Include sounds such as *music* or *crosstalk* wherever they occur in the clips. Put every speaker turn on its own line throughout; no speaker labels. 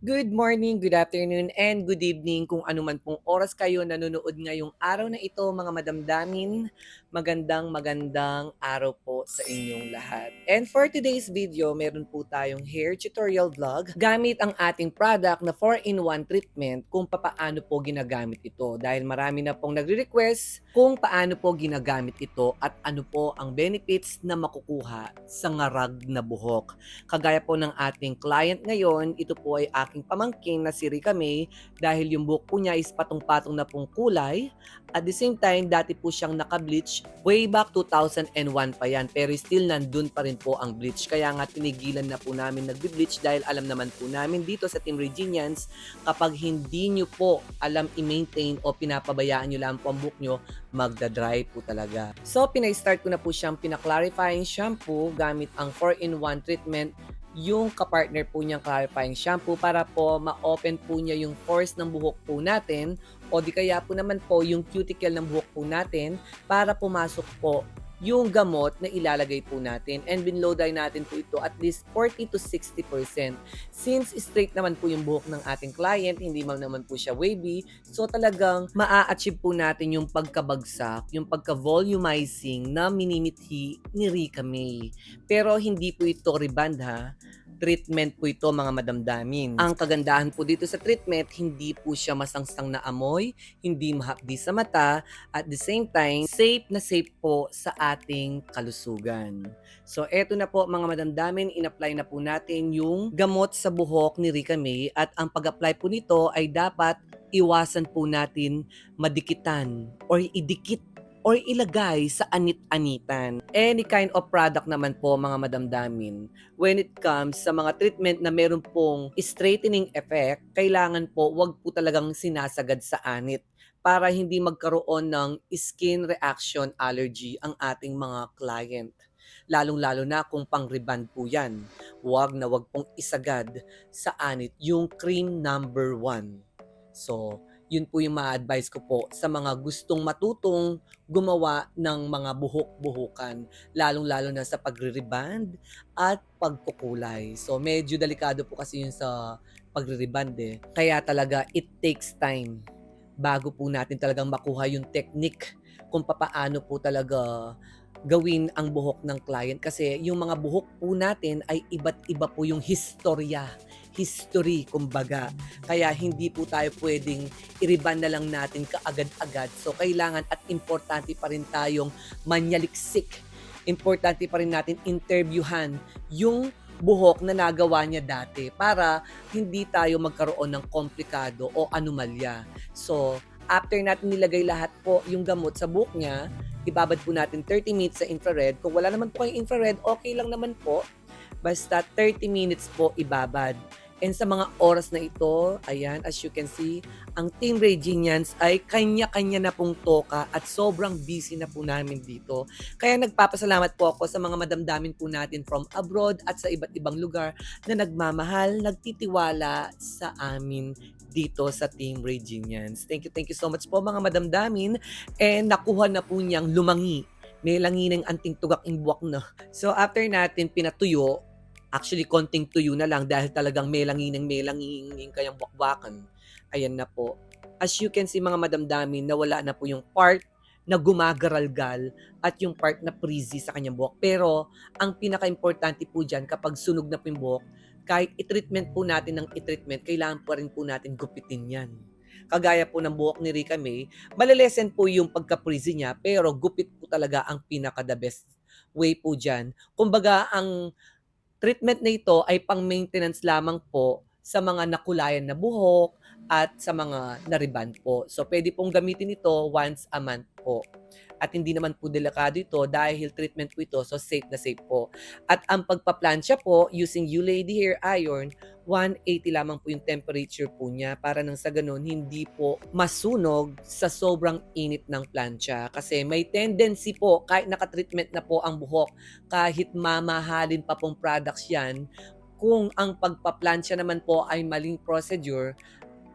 Good morning, good afternoon, and good evening kung ano man pong oras kayo nanonood ngayong araw na ito mga madamdamin. Magandang magandang araw po sa inyong lahat. And for today's video, meron po tayong hair tutorial vlog gamit ang ating product na 4-in-1 treatment kung papaano po ginagamit ito. Dahil marami na pong nagre-request kung paano po ginagamit ito at ano po ang benefits na makukuha sa ngarag na buhok. Kagaya po ng ating client ngayon, ito po ay aking pamangkin na si Rika May dahil yung buhok po niya is patong-patong na pong kulay. At the same time, dati po siyang naka-bleach way back 2001 pa yan. Pero still nandun pa rin po ang bleach. Kaya nga tinigilan na po namin nag-bleach dahil alam naman po namin dito sa Team Reginians, kapag hindi nyo po alam i-maintain o pinapabayaan nyo lang po ang buhok nyo, magda-dry po talaga. So, pinay-start ko na po siyang pina-clarifying shampoo gamit ang 4-in-1 treatment yung kapartner po niyang clarifying shampoo para po ma-open po niya yung pores ng buhok po natin o di kaya po naman po yung cuticle ng buhok po natin para pumasok po yung gamot na ilalagay po natin. And binlow dye natin po ito at least 40 to 60%. Since straight naman po yung buhok ng ating client, hindi man naman po siya wavy, so talagang maa-achieve po natin yung pagkabagsak, yung pagka-volumizing na minimithi ni Rika May. Pero hindi po ito reband ha treatment po ito mga madamdamin. Ang kagandahan po dito sa treatment, hindi po siya masangsang na amoy, hindi mahapdi sa mata, at the same time, safe na safe po sa ating kalusugan. So eto na po mga madamdamin, in-apply na po natin yung gamot sa buhok ni Rika May at ang pag-apply po nito ay dapat iwasan po natin madikitan or idikit or ilagay sa anit-anitan. Any kind of product naman po mga madamdamin, when it comes sa mga treatment na meron pong straightening effect, kailangan po wag po talagang sinasagad sa anit para hindi magkaroon ng skin reaction allergy ang ating mga client. Lalong-lalo na kung pang-reband po yan. Huwag na wag pong isagad sa anit yung cream number one. So, yun po yung ma-advise ko po sa mga gustong matutong gumawa ng mga buhok-buhukan, lalong-lalo na sa pagre-reband at pagkukulay. So medyo delikado po kasi yun sa pagre-reband eh. Kaya talaga it takes time bago po natin talagang makuha yung technique kung papaano po talaga gawin ang buhok ng client. Kasi yung mga buhok po natin ay iba't iba po yung historya history kumbaga. Kaya hindi po tayo pwedeng iriban na lang natin kaagad-agad. So kailangan at importante pa rin tayong manyaliksik. Importante pa rin natin interviewhan yung buhok na nagawa niya dati para hindi tayo magkaroon ng komplikado o anomalya. So, after natin nilagay lahat po yung gamot sa buhok niya, ibabad po natin 30 minutes sa infrared. Kung wala naman po kayong infrared, okay lang naman po. Basta 30 minutes po ibabad. And sa mga oras na ito, ayan, as you can see, ang Team Reginians ay kanya-kanya na pong toka at sobrang busy na po namin dito. Kaya nagpapasalamat po ako sa mga madamdamin po natin from abroad at sa iba't ibang lugar na nagmamahal, nagtitiwala sa amin dito sa Team Reginians. Thank you, thank you so much po mga madamdamin. And nakuha na po niyang lumangi. May langi ng anting tugak in buwak na. So after natin pinatuyo, Actually, konting tuyo na lang dahil talagang melangining melanginging kayang bakbakan. Ayan na po. As you can see mga madamdamin, nawala na po yung part na gumagaralgal at yung part na frizzy sa kanyang buhok. Pero ang pinaka-importante po dyan kapag sunog na po yung buhok, kahit i-treatment po natin ng i-treatment, kailangan pa rin po natin gupitin yan. Kagaya po ng buhok ni Rika May, malilesen po yung pagka-frizzy niya, pero gupit po talaga ang pinaka-the best way po dyan. Kumbaga, ang treatment na ito ay pang-maintenance lamang po sa mga nakulayan na buhok at sa mga nariban po. So, pwede pong gamitin ito once a month po. At hindi naman po delikado ito dahil treatment po ito, so safe na safe po. At ang pagpaplansya po using U-Lady Hair Iron, 180 lamang po yung temperature po niya para nang sa ganun hindi po masunog sa sobrang init ng plancha. Kasi may tendency po, kahit nakatreatment na po ang buhok, kahit mamahalin pa pong products yan, kung ang pagpaplansya naman po ay maling procedure,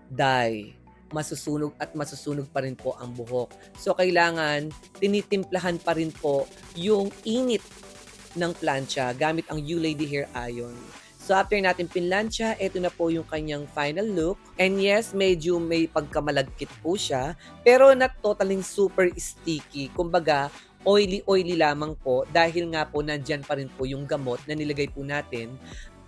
die masusunog at masusunog pa rin po ang buhok. So kailangan tinitimplahan pa rin po yung init ng plancha gamit ang U-Lady Hair Iron. So after natin pinlansya, ito na po yung kanyang final look. And yes, medyo may pagkamalagkit po siya, pero not totally super sticky. Kumbaga, oily-oily lamang po dahil nga po nandyan pa rin po yung gamot na nilagay po natin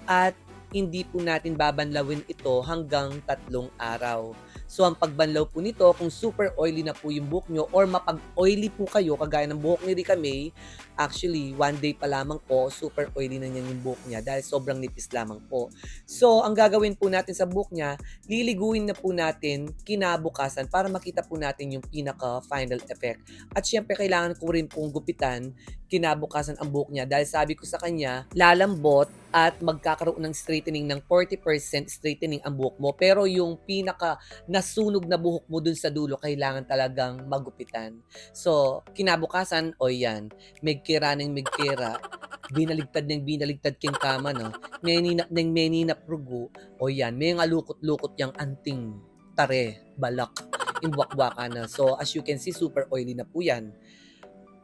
at hindi po natin babanlawin ito hanggang tatlong araw. So ang pagbanlaw po nito, kung super oily na po yung buhok nyo or mapag-oily po kayo, kagaya ng buhok ni Rika May, actually, one day pa lamang po, super oily na niyan yung buhok niya dahil sobrang nipis lamang po. So, ang gagawin po natin sa buhok niya, liliguin na po natin kinabukasan para makita po natin yung pinaka-final effect. At syempre, kailangan ko rin pong gupitan kinabukasan ang buhok niya dahil sabi ko sa kanya, lalambot at magkakaroon ng straightening ng 40% straightening ang buhok mo. Pero yung pinaka nasunog na buhok mo dun sa dulo, kailangan talagang magupitan. So, kinabukasan, o yan, megkira ng megkira, *laughs* binaligtad ng binaligtad king kama, no? Meninap ng meninap rugo, o yan, may nga lukot-lukot yung anting tare, balak, *laughs* imbwak-bwaka na. So, as you can see, super oily na po yan.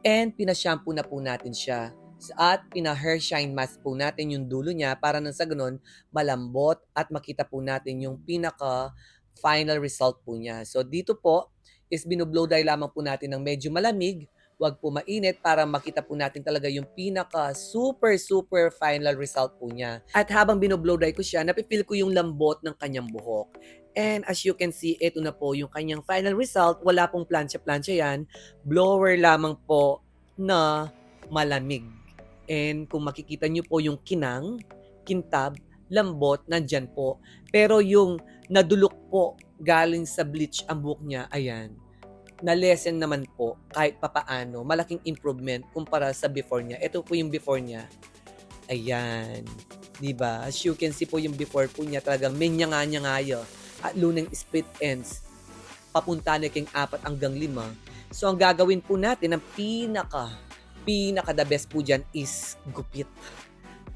And pinashampoo na po natin siya. At pina-hair shine mask po natin yung dulo niya para nang sa ganun malambot at makita po natin yung pinaka final result po niya. So dito po is binublow dry lamang po natin ng medyo malamig. Huwag po mainit para makita po natin talaga yung pinaka super super final result po niya. At habang binublow dry ko siya, napipil ko yung lambot ng kanyang buhok. And as you can see, ito na po yung kanyang final result. Wala pong plancha-plancha yan. Blower lamang po na malamig. And kung makikita nyo po yung kinang, kintab, lambot, nandyan po. Pero yung nadulok po galing sa bleach ang buhok niya, ayan, na-lessen naman po kahit papaano. Malaking improvement kumpara sa before niya. Ito po yung before niya. Ayan. 'Di ba? As you can see po yung before po niya talagang menyanga-nyangayo at lunang split ends. Papunta na king apat hanggang lima. So ang gagawin po natin, ang pinaka, pinaka the best po dyan is gupit.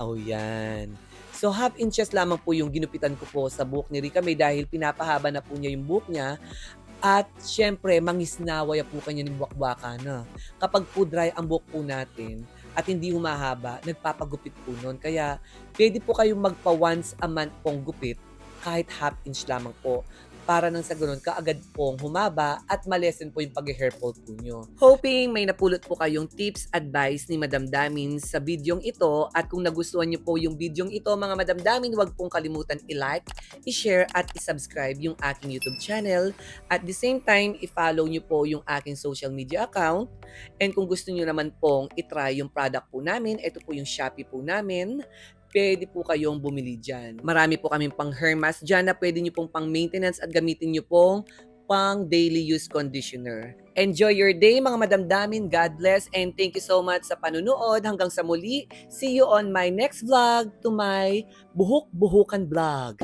Oh yan. So half inches lamang po yung ginupitan ko po sa buhok ni Rika May dahil pinapahaba na po niya yung buhok niya. At syempre, mangisnaway po kanya ng buwak-buwaka na. Kapag po dry ang buhok po natin at hindi humahaba, nagpapagupit po nun. Kaya pwede po kayong magpa once a month pong gupit kahit half inch lamang po para nang sa ganun kaagad pong humaba at malesen po yung pag-hair fall po nyo. Hoping may napulot po kayong tips, advice ni Madam Damin sa bidyong ito at kung nagustuhan nyo po yung bidyong ito mga Madam Damin, huwag pong kalimutan i-like, i-share at i-subscribe yung aking YouTube channel. At the same time, i-follow nyo po yung aking social media account. And kung gusto nyo naman pong itry yung product po namin, ito po yung Shopee po namin pwede po kayong bumili dyan. Marami po kaming pang hair mask dyan na pwede nyo pong pang maintenance at gamitin nyo pong pang daily use conditioner. Enjoy your day mga madamdamin. God bless and thank you so much sa panunood. Hanggang sa muli, see you on my next vlog to my Buhok Buhukan Vlog.